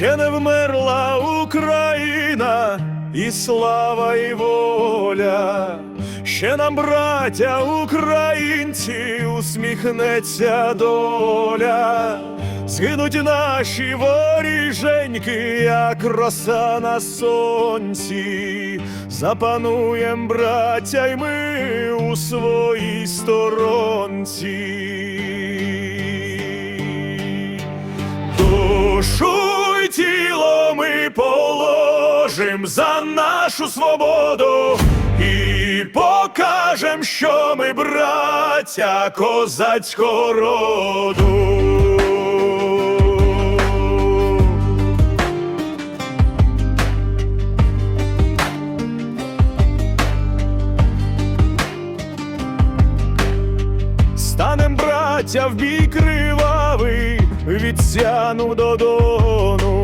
ще не вмерла Україна, і слава і воля, ще нам, браття українці, усміхнеться доля, згинуть наші воріженьки, як роса на сонці, запануєм, браття, й ми у своїй сторонці. Положим за нашу свободу і покажем, що ми браття козацького роду. Станем браття в бій кривавий від сяну до дону,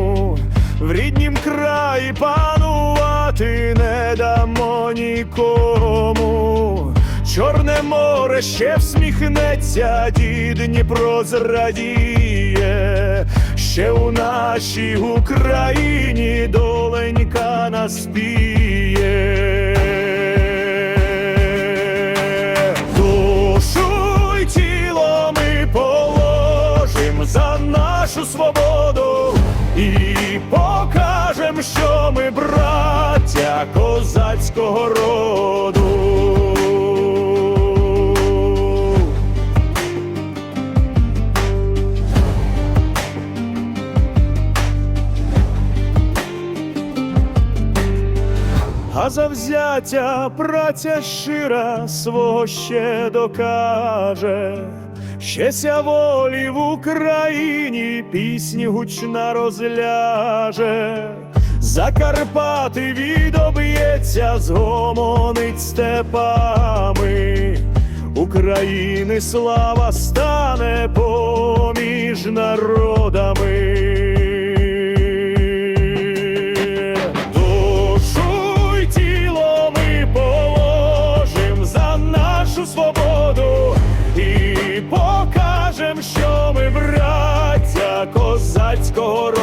в ріднім краї панувати не дамо нікому. Чорне море ще всміхнеться, дід Дніпро зрадіє, ще у нашій Україні доленька наспіє. Душу й тіло ми положим за нашу свободу браття козацького роду. А завзяття праця щира свого ще докаже, ще ся волі в Україні пісні гучна розляже, Закарпати відоб'ється, згомонить степами, України слава стане поміж народами. Душу й ми положим за нашу свободу і покажем, що ми браття козацького.